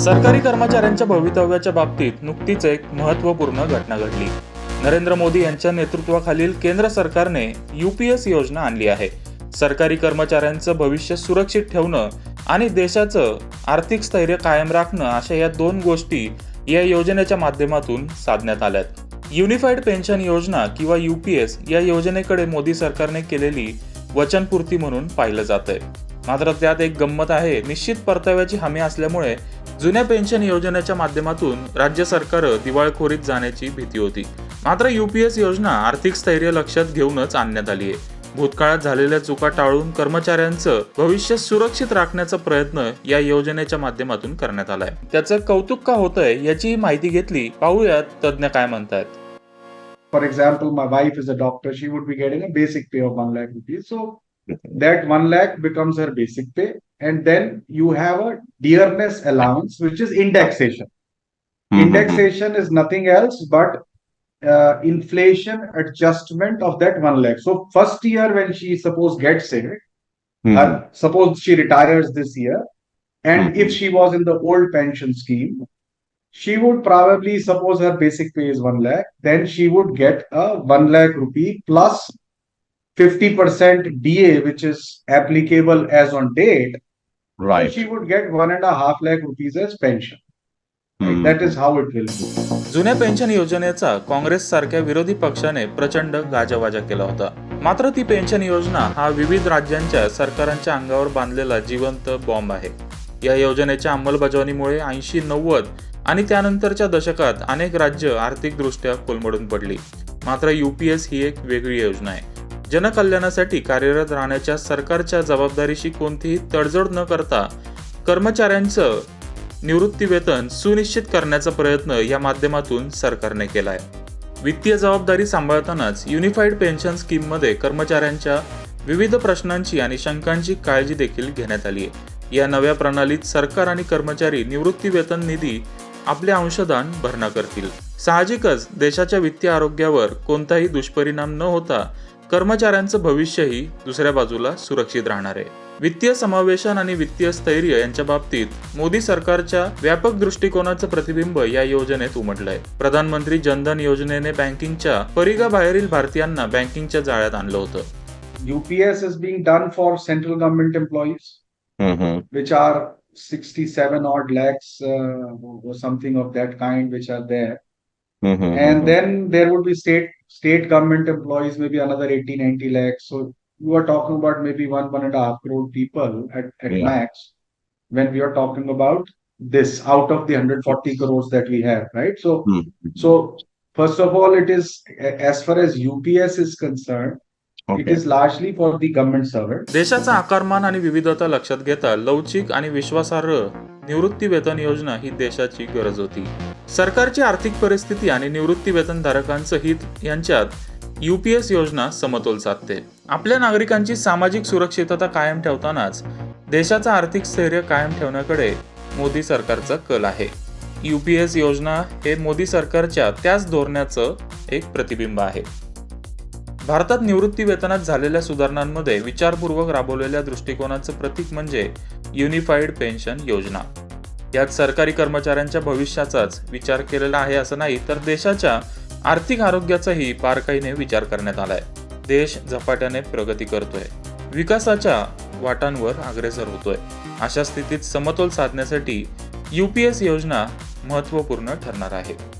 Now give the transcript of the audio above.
सरकारी कर्मचाऱ्यांच्या भवितव्याच्या बाबतीत नुकतीच एक महत्त्वपूर्ण घटना घडली. नरेंद्र मोदी यांच्या नेतृत्वाखालील केंद्र सरकारने युपीएस योजना आणली आहे. सरकारी कर्मचाऱ्यांचं भविष्य सुरक्षित ठेवणं आणि देशाचं आर्थिक स्थैर्य कायम राखणं अशा या दोन गोष्टी या योजनेच्या माध्यमातून साधण्यात आल्यात. युनिफाईड पेन्शन योजना किंवा युपीएस या योजनेकडे मोदी सरकारने केलेली वचनपूर्ती म्हणून पाहिलं जात आहे मात्र त्यात एक गंमत आहे निश्चित परताव्याची हमी असल्यामुळे जुन्या पेन्शन योजनेच्या माध्यमातून राज्य सरकार दिवाळखोरीत जाण्याची भीती होती. मात्र युपीएस योजना आर्थिक स्थैर्य लक्षात घेऊनच आणण्यात आली आहे. भूतकाळात झालेल्या चुका टाळून कर्मचाऱ्यांचं भविष्य सुरक्षित राखण्याचा प्रयत्न या योजनेच्या माध्यमातून करण्यात आलाय. त्याचं कौतुक का होतंय याची माहिती घेतली पाहूयात तज्ज्ञ काय म्हणतात. For example, my wife is a doctor, she would be getting a basic pay of one lakh rupees. So that one lakh becomes her basic pay. And then you have a dearness allowance, which is indexation. Hmm, hmm, hmm. Indexation is nothing else but uh, inflation adjustment of that one lakh. So first year when she suppose gets it, uh, suppose she retires this year, and if she was in the old pension scheme, she would probably suppose her basic pay is one lakh, then she would get a one lakh rupee plus 50% DA, which is applicable as on date. Right. She would get one and a half lakh rupees as pension. Hmm. That is how it will be. जुन्या pension योजनेचा काँग्रेस सारख्या विरोधी पक्षाने प्रचंड गाजावाजा केला होता मात्र ती पेन्शन योजना हा विविध राज्यांच्या सरकारांच्या अंगावर बांधलेला जिवंत बॉम्ब आहे या योजनेच्या अंमलबजावणीमुळे ऐंशी नव्वद आणि त्यानंतरच्या दशकात अनेक राज्य आर्थिकदृष्ट्या कोलमडून पडली मात्र युपीएस ही एक वेगळी योजना आहे जनकल्याणासाठी कार्यरत राहण्याच्या सरकारच्या जबाबदारीशी कोणतीही तडजोड न करता कर्मचाऱ्यांचं निवृत्ती वेतन सुनिश्चित करण्याचा प्रयत्न या माध्यमातून सरकारने केला आहे वित्तीय जबाबदारी सांभाळतानाच युनिफाईड पेन्शन स्कीममध्ये कर्मचाऱ्यांच्या विविध प्रश्नांची आणि शंकांची काळजी देखील घेण्यात आली आहे या नव्या प्रणालीत सरकार आणि कर्मचारी निवृत्ती वेतन निधी आपले अंशदान भरणा करतील. साहजिकच देशाच्या वित्तीय आरोग्यावर कोणताही दुष्परिणाम न होता कर्मचाऱ्यांचं भविष्यही दुसऱ्या बाजूला सुरक्षित राहणार आहे वित्तीय समावेशन आणि वित्तीय स्थैर्य यांच्या बाबतीत मोदी सरकारच्या व्यापक दृष्टिकोनाचं प्रतिबिंब या योजनेत उमटलंय प्रधानमंत्री जनधन योजनेने बँकिंगच्या परिघाबाहेरील भारतीयांना बँकिंगच्या जाळ्यात आणलं होतं UPS is being done for central government employees, Mhm. which are 67 odd lakhs uh, or something of that kind, which are there. Mhm. And then there would be state state government employees, maybe another 80, 90 lakhs. So you are talking about maybe one, one and a half crore people at, at Yeah. max when we are talking about this out of the 140 crores that we have, right? So Mhm. so first of all, it is as far as UPS is concerned, it Okay. is largely for the government servant. देशाचा आकारमान आणि विविधता लक्षात घेता लवचिक आणि विश्वासार्ह निवृत्ती वेतन योजना ही देशाची गरज होती सरकारची आर्थिक परिस्थिती आणि निवृत्ती वेतनधारकांचं हित यांच्यात युपीएस योजना समतोल साधते. आपल्या नागरिकांची सामाजिक सुरक्षितता कायम ठेवतानाच देशाचा आर्थिक स्थैर्य कायम ठेवण्याकडे मोदी सरकारचा कल आहे. युपीएस योजना हे मोदी सरकारच्या त्याच धोरणाचं एक प्रतिबिंब आहे. भारतात निवृत्ती वेतनात झालेल्या सुधारणांमध्ये विचारपूर्वक राबवलेल्या दृष्टिकोनाचं प्रतीक म्हणजे युनिफाईड पेन्शन योजना. यात सरकारी कर्मचाऱ्यांच्या भविष्याचाच विचार केलेला आहे असं नाही तर देशाच्या आर्थिक आरोग्याचाही बारकाईने विचार करण्यात आलाय. देश झपाट्याने प्रगती करतोय. विकासाच्या वाटांवर अग्रेसर होतोय. अशा स्थितीत समतोल साधण्यासाठी यूपीएस योजना महत्त्वपूर्ण ठरणार आहे.